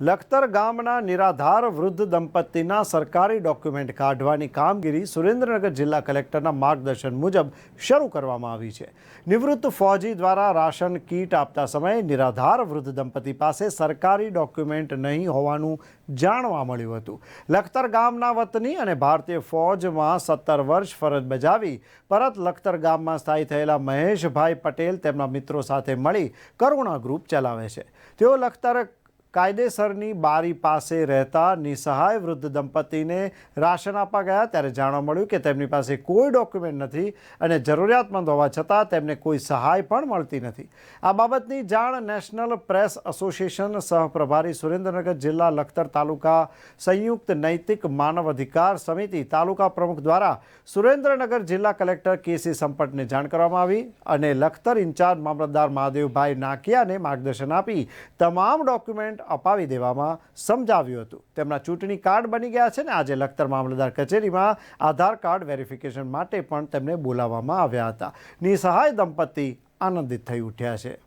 લખતર ગામના નિરાધાર વૃદ્ધ દંપતીના સરકારી ડોક્યુમેન્ટ કાઢવાની કામગીરી સુરેન્દ્રનગર જિલ્લા કલેક્ટરના માર્ગદર્શન મુજબ શરૂ કરવામાં આવી છે. નિવૃત્ત ફૌજી દ્વારા રાશન કીટ આપતા સમયે નિરાધાર વૃદ્ધ દંપતી પાસે સરકારી ડોક્યુમેન્ટ નહીં હોવાનું જાણવા મળ્યું હતું. લખતર ગામના વતની અને ભારતીય ફૌજમાં સત્તર વર્ષ ફરજ બજાવી પરત લખતર ગામમાં સ્થાયી થયેલા મહેશભાઈ પટેલ તેમના મિત્રો સાથે મળી કરુણા ગ્રુપ ચલાવે છે. તેઓ લખતર કાયદેસરની બારી પાસે રહેતા નિસહાય વૃદ્ધ દંપતીને રાશન આપવા ગયા ત્યારે જાણવા મળ્યું કે તેમની પાસે કોઈ ડોક્યુમેન્ટ નથી અને જરૂરિયાતમંદ હોવા છતાં તેમને કોઈ સહાય પણ મળતી નથી. આ બાબતની જાણ નેશનલ પ્રેસ એસોસિએશન સહપ્રભારી સુરેન્દ્રનગર જિલ્લા લખતર તાલુકા સંયુક્ત નૈતિક માનવ અધિકાર સમિતિ તાલુકા પ્રમુખ દ્વારા સુરેન્દ્રનગર જિલ્લા કલેક્ટર કેસી સંપટને જાણ કરવામાં આવી અને લખતર ઇન્ચાર્જ મામલતદાર મહાદેવભાઈ નાકિયાને માર્ગદર્શન આપી તમામ ડોક્યુમેન્ટ અપાવી દેવામાં સમજાવ્યું હતું. તેમના ચૂંટણી કાર્ડ બની ગયા છે ને આજે લખતર મામલતદાર કચેરીમાં આધાર કાર્ડ વેરિફિકેશન માટે પણ તેમને બોલાવવામાં આવ્યા હતા. નિસહાય દંપતી આનંદિત થઈ ઉઠ્યા છે.